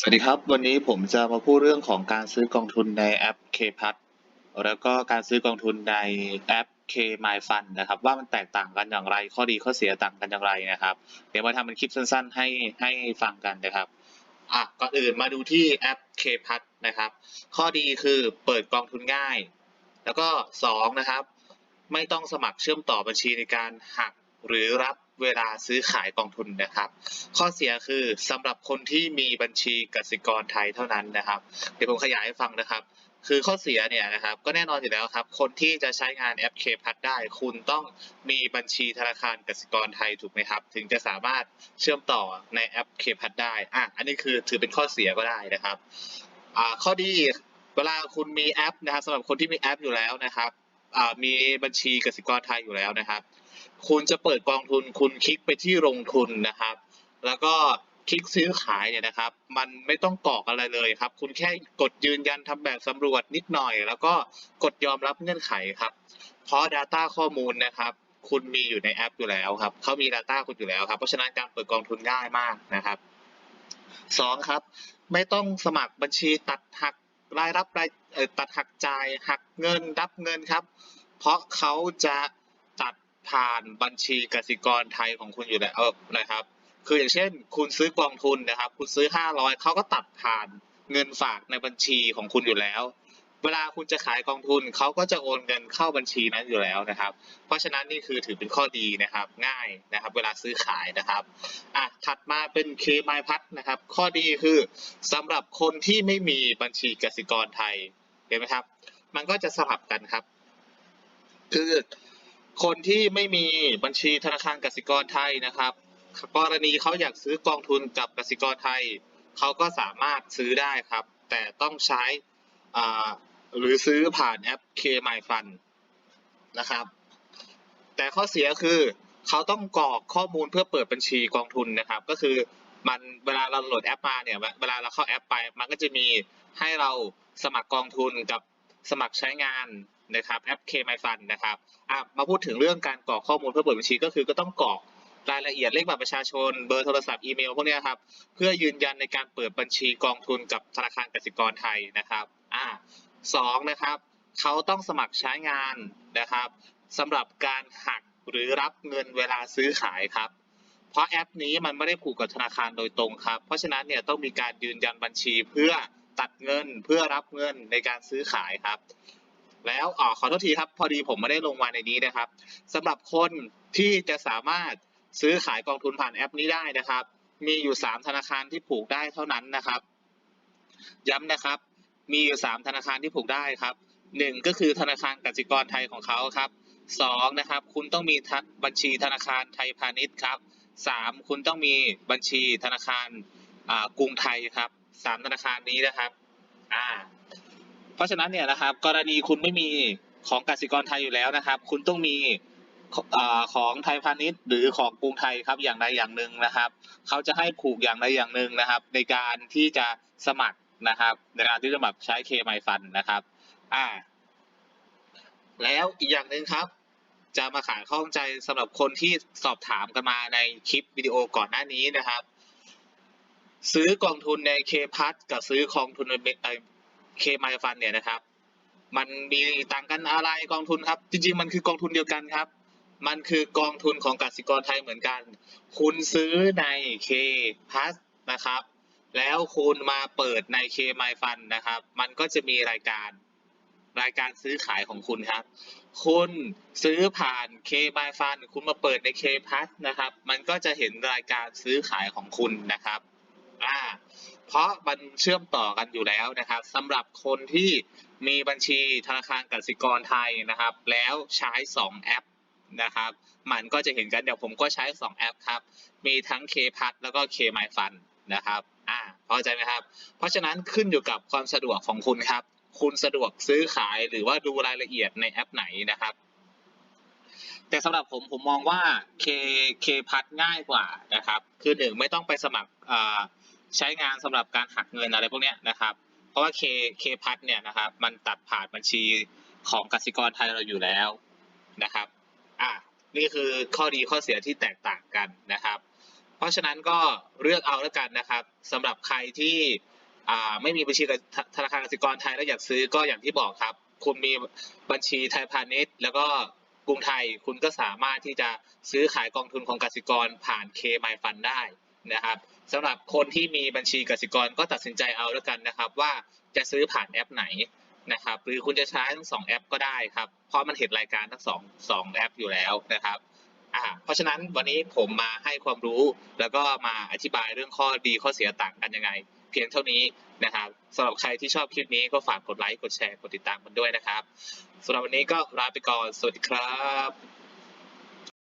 สวัสดีครับ วันนี้ผมจะมาพูดเรื่องของการซื้อกองทุนในแอป k p a s แล้วก็การซื้อกองทุนในแอป K My Fund นะครับ ว่ามันแตกต่างกันอย่างไร ข้อดีข้อเสียต่างกันอย่างไรนะครับ เดี๋ยวมาทำเป็นคลิปสั้นๆ ให้ให้ฟังกันนะครับอะก่อนอื่นมาดูที่แอป K p a s นะครับ ข้อดีคือเปิดกองทุนง่าย แล้วก็สองนะครับ ไม่ต้องสมัครเชื่อมต่อบัญชีในการหักหรือรับ เวลาซื้อขายกองทุนนะครับ ข้อเสียคือสำหรับคนที่มีบัญชีกสิกรไทยเท่านั้นนะครับ เดี๋ยวผมขยายให้ฟังนะครับ คือข้อเสียเนี่ยนะครับก็แน่นอนอยู่แล้วครับ คนที่จะใช้งานแอป K พัดได้ คุณต้องมีบัญชีธนาคารกสิกรไทยถูกไหมครับ ถึงจะสามารถเชื่อมต่อในแอป K พัดได้อะอันนี้คือถือเป็นข้อเสียก็ได้นะครับอ่าข้อดีเวลาคุณมีแอปนะครับสำหรับคนที่มีแอปอยู่แล้วนะครับมีบัญชีกสิกรไทยอยู่แล้วนะครับ คุณจะเปิดกองทุนคุณคลิกไปที่ลงทุนนะครับ แล้วก็คลิกซื้อขายเนี่ยนะครับ มันไม่ต้องกรอกอะไรเลยครับ คุณแค่กดยืนยันทำแบบสำรวจนิดหน่อย แล้วก็กดยอมรับเงื่อนไขครับ เพราะ Data ข้อมูลนะครับ คุณมีอยู่ในแอปอยู่แล้วครับเขามี Data คุณอยู่แล้วครับ เพราะฉะนั้นการเปิดกองทุนง่ายมากนะครับสองครับ ไม่ต้องสมัครบัญชีตัดหักรายรับรายตัดหักจ่ายหักเงินรับเงินครับ เพราะเขาจะ ผ่านบัญชีกสิกรไทยของคุณอยู่แล้วนะครับ คืออย่างเช่น คุณซื้อกองทุนนะครับ คุณซื้อ 500เขาก็ตัดผ่านเงินฝากในบัญชีของคุณอยู่แล้ว เวลาคุณจะขายกองทุนเขาก็จะโอนเงินเข้าบัญชีนั้นอยู่แล้วนะครับ เพราะฉะนั้นนี่คือถือเป็นข้อดีนะครับ ง่ายนะครับ เวลาซื้อขายนะครับอะถัดมาเป็น K m y p a s นะครับ ข้อดีคือสำหรับคนที่ไม่มีบัญชีกสิกรไทยเห็นไหมครับ มันก็จะสลับกันครับ คือ คนที่ไม่มีบัญชีธนาคารกสิกรไทยนะครับ กรณีเขาอยากซื้อกองทุนกับกสิกรไทย เขาก็สามารถซื้อได้ครับ แต่ต้องใช้หรือซื้อผ่านแอป K My Fund นะครับ แต่ข้อเสียคือเขาต้องกรอกข้อมูลเพื่อเปิดบัญชีกองทุนนะครับ ก็คือมันเวลาเราโหลดแอปมาเนี่ยเวลาเราเข้าแอปไป มันก็จะมีให้เราสมัครกองทุนกับสมัครใช้งาน นะครับแอป K My Fund นะครับมาพูดถึงเรื่องการกรอกข้อมูลเพื่อเปิดบัญชีก็คือก็ต้องกรอกรายละเอียดเลขบัตรประชาชนเบอร์โทรศัพท์อีเมลพวกนี้ครับเพื่อยืนยันในการเปิดบัญชีกองทุนกับธนาคารกสิกรไทยนะครับอ่าสองนะครับเขาต้องสมัครใช้งานนะครับสำหรับการหักหรือรับเงินเวลาซื้อขายครับ เพราะแอปนี้มันไม่ได้ผูกกับธนาคารโดยตรงครับ เพราะฉะนั้นเนี่ยต้องมีการยืนยันบัญชีเพื่อตัดเงินเพื่อรับเงินในการซื้อขายครับ แล้วอ๋อขอโทษทีครับ พอดีผมไม่ได้ลงมาในนี้นะครับสำหรับคนที่จะสามารถซื้อขายกองทุนผ่านแอปนี้ได้นะครับ มีอยู่ 3 ธนาคารที่ผูกได้เท่านั้นนะครับ ย้ำนะครับ มีอยู่ 3 ธนาคารที่ผูกได้ครับหนึ่งก็คือธนาคารกสิกรไทยของเขาครับสองนะครับ คุณต้องมีบัญชีธนาคารไทยพาณิชย์ครับสามคุณต้องมีบัญชีธนาคารกรุงไทยครับสามธนาคารนี้นะครับ อ่า เพราะฉะนั้นเนี่ยนะครับกรณีคุณไม่มีของกสิกรไทยอยู่แล้วนะครับ คุณต้องมีของไทยพาณิชย์ หรือของกรุงไทยครับอย่างใดอย่างหนึ่งนะครับ เขาจะให้ผูกอย่างใดอย่างหนึ่งนะครับ ในการที่จะสมัครนะครับในการที่จะสมัครใช้เคมายฟันนะครับอ่าแล้วอีกอย่างหนึ่งครับ จะมาขายข้องใจสำหรับคนที่สอบถามกันมาในคลิปวิดีโอก่อนหน้านี้นะครับ ซื้อกองทุนในเคพัทกับซื้อกองทุนใน เคมายฟันเนี่ยนะครับ มันมีต่างกันอะไรกองทุนครับ จริง ๆ มันคือกองทุนเดียวกันครับ มันคือกองทุนของกสิกรไทยเหมือนกัน คุณซื้อในเคพัทนะครับ แล้วคุณมาเปิดในเคมายฟันนะครับ มันก็จะมีรายการรายการซื้อขายของคุณครับ คุณซื้อผ่านเคมายฟันคุณมาเปิดในเคพัทนะครับ มันก็จะเห็นรายการซื้อขายของคุณนะครับ เพราะมันเชื่อมต่อกันอยู่แล้วนะครับสำหรับคนที่มีบัญชีธนาคารกสิกรไทยนะครับ แล้วใช้ 2 แอปนะครับ มันก็จะเห็นกันเดี๋ยวผมก็ใช้ 2 แอปครับ มีทั้ง K พัทแล้วก็ K My Fun นะครับอ่าพอใจไหมครับ เพราะฉะนั้นขึ้นอยู่กับความสะดวกของคุณครับ คุณสะดวกซื้อขายหรือว่าดูรายละเอียดในแอปไหนนะครับแต่สำหรับผมผมมองว่า K K พัทง่ายกว่านะครับ คือหนึ่งไม่ต้องไปสมัครอ่า ใช้งานสำหรับการหักเงินอะไรพวกนี้นะครับ เพราะว่า K K พัทเนี่ยนะครับ มันตัดผ่านบัญชีของกสิกรไทยเราอยู่แล้วนะครับ อะนี่คือข้อดีข้อเสียที่แตกต่างกันนะครับ เพราะฉะนั้นก็เลือกเอาแล้วกันนะครับสำหรับใครที่อ่าไม่มีบัญชีธธนาคารกสิกรไทยแล้วอยากซื้อก็อย่างที่บอกครับ คุณมีบัญชีไทยพาณิชย์ แล้วก็กรุงไทยคุณก็สามารถที่จะซื้อขายกองทุนของกสิกรผ่าน K My Fund ได้ นะครับสำหรับคนที่มีบัญชีกสิกรก็ตัดสินใจเอาแล้วกันนะครับ ว่าจะซื้อผ่านแอปไหนนะครับ หรือคุณจะใช้ทั้งสองแอปก็ได้ครับ เพราะมันเห็นรายการทั้งสองสองแอปอยู่แล้วนะครับอ่าเพราะฉะนั้นวันนี้ผมมาให้ความรู้แล้วก็มาอธิบายเรื่องข้อดีข้อเสียต่างกันยังไง เพียงเท่านี้นะครับสำหรับใครที่ชอบคลิปนี้ก็ฝากกดไลค์กดแชร์กดติดตามกันด้วยนะครับสำหรับวันนี้ก็ลาไปก่อนสวัสดีครับ